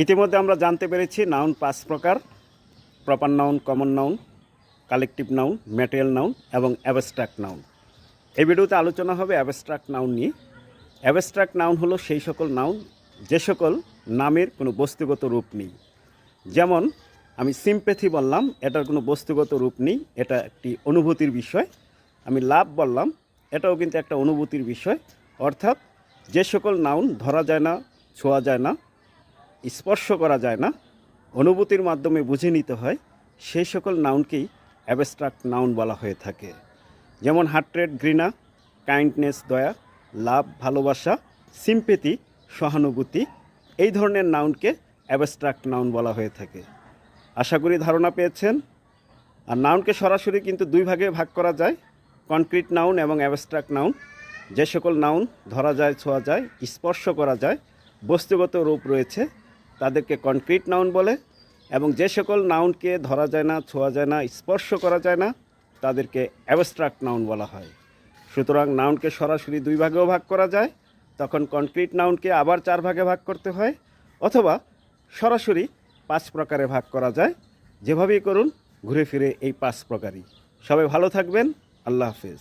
ইতিমধ্যে আমরা জানতে পেরেছি নাউন পাঁচ প্রকার, proper noun, common noun, collective noun, material noun এবং অ্যাবস্ট্রাক্ট নাউন। এই ভিডিওতে আলোচনা হবে অ্যাবস্ট্রাক্ট নাউন নিয়ে। অ্যাবস্ট্রাক্ট নাউন হলো সেই সকল নাউন, যে সকল নামের কোনো বস্তুগত রূপ নেই। যেমন আমি সিম্পেথি বললাম, এটার কোনো বস্তুগত রূপ নেই, এটা একটি অনুভূতির বিষয়। আমি লাভ বললাম, এটাও কিন্তু একটা অনুভূতির বিষয়। অর্থাৎ যে সকল নাউন ধরা যায় না, ছোঁয়া যায় না স্পর্শ করা যায় না, অনুভূতির মাধ্যমে বুঝে নিতে হয়, সেই সকল নাউনকেই অ্যাবস্ট্রাক্ট নাউন বলা হয়ে থাকে। যেমন হার্ট্রেট ঘৃণা কাইন্ডনেস দয়া, লাভ, ভালোবাসা সিম্পেতি সহানুভূতি, এই ধরনের নাউনকে অ্যাবস্ট্রাক্ট নাউন বলা হয়ে থাকে। আশা করি ধারণা পেয়েছেন। আর নাউনকে সরাসরি কিন্তু দুই ভাগে ভাগ করা যায় কনক্রিট নাউন এবং অ্যাবস্ট্রাক্ট নাউন। যে সকল নাউন ধরা যায়, ছোঁয়া যায়, স্পর্শ করা যায়, বস্তুগত রূপ রয়েছে তাদেরকে কনক্রিট নাউন বলে এবং যে সকল নাউনকে ধরা যায় না, ছোঁয়া যায় না, স্পর্শ করা যায় না, তাদেরকে অ্যাবস্ট্রাক্ট নাউন বলা হয়। সুতরাং নাউনকে সরাসরি দুই ভাগেও ভাগ করা যায়, তখন কনক্রিট নাউনকে আবার চার ভাগে ভাগ করতে হয়, অথবা সরাসরি পাঁচ প্রকারে ভাগ করা যায়। যেভাবেই করুন, ঘুরে ফিরে এই পাঁচ প্রকারই। সবাই ভালো থাকবেন, আল্লাহ হাফেজ।